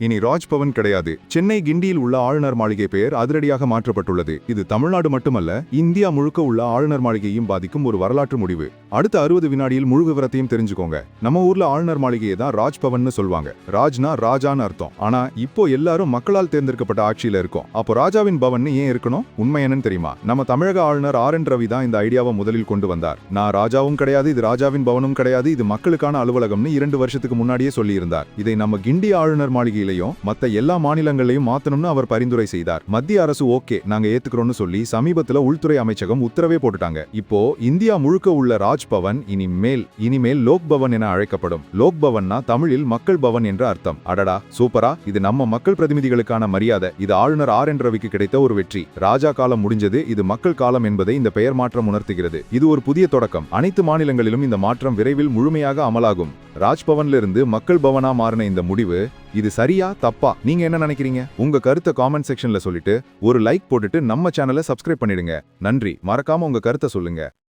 இனி ராஜ்பவன் கிடையாது. சென்னை கிண்டியில் உள்ள ஆளுநர் மாளிகை பெயர் அதிரடியாக மாற்றப்பட்டுள்ளது. இது தமிழ்நாடு மட்டுமல்ல இந்தியா முழுக்க உள்ள ஆளுநர் மாளிகையும் பாதிக்கும் ஒரு வரலாற்று முடிவு. அடுத்த அறுபது வினாடியில் முழு விவரத்தையும் தெரிஞ்சுக்கோங்க. நம்ம ஊர்ல ஆளுநர் மாளிகையை தான் ராஜ்பவன் சொல்வாங்க. ராஜ்னா ராஜான்னு அர்த்தம். ஆனா இப்போ எல்லாரும் மக்களால் தேர்ந்தெடுக்கப்பட்ட ஆட்சியில இருக்கோம். அப்போ ராஜாவின் பவன் ஏன் இருக்கணும்? உண்மை என்னன்னு தெரியுமா? நம்ம தமிழக ஆளுநர் ஆர் என் ரவி தான் இந்த ஐடியாவை முதலில் கொண்டு வந்தார். நான் ராஜாவும் கிடையாது இது ராஜாவின் பவனும் கிடையாது இது மக்களுக்கான அலுவலகம்னு இரண்டு வருஷத்துக்கு முன்னாடியே சொல்லியிருந்தார். இதை நம்ம கிண்டி ஆளுநர் மாளிகை மாளிகையிலையும் மத்த எல்லா மாநிலங்களையும் மாத்தணும்னு அவர் பரிந்துரை செய்தார். மத்திய அரசு ஓகே நாங்க ஏத்துக்கிறோம்னு சொல்லி சமீபத்துல உள்துறை அமைச்சகம் உத்தரவே போட்டுட்டாங்க. இப்போ இந்தியா முழுக்க உள்ள ராஜ்பவன் இனிமேல் இனிமேல் லோக் பவன் என அழைக்கப்படும். லோக் பவன்னா தமிழில் மக்கள் பவன் என்ற அர்த்தம். அடடா சூப்பரா இது நம்ம மக்கள் பிரதிநிதிகளுக்கான மரியாதை. இது ஆளுநர் ஆர் என் ரவிக்கு கிடைத்த ஒரு வெற்றி. ராஜா காலம் முடிஞ்சது இது மக்கள் காலம் என்பதை இந்த பெயர் மாற்றம் உணர்த்துகிறது. இது ஒரு புதிய தொடக்கம். அனைத்து மாநிலங்களிலும் இந்த மாற்றம் விரைவில் முழுமையாக அமலாகும். ராஜ்பவன்ல இருந்து மக்கள் பவனா மாறின இந்த முடிவு இது சரியா தப்பா? நீங்க என்ன நினைக்கிறீங்க? உங்க கருத்தை காமெண்ட் செக்ஷன்ல சொல்லிட்டு ஒரு லைக் போட்டுட்டு நம்ம சேனலை சப்ஸ்கிரைப் பண்ணிடுங்க. நன்றி. மறக்காம உங்க கருத்தை சொல்லுங்க.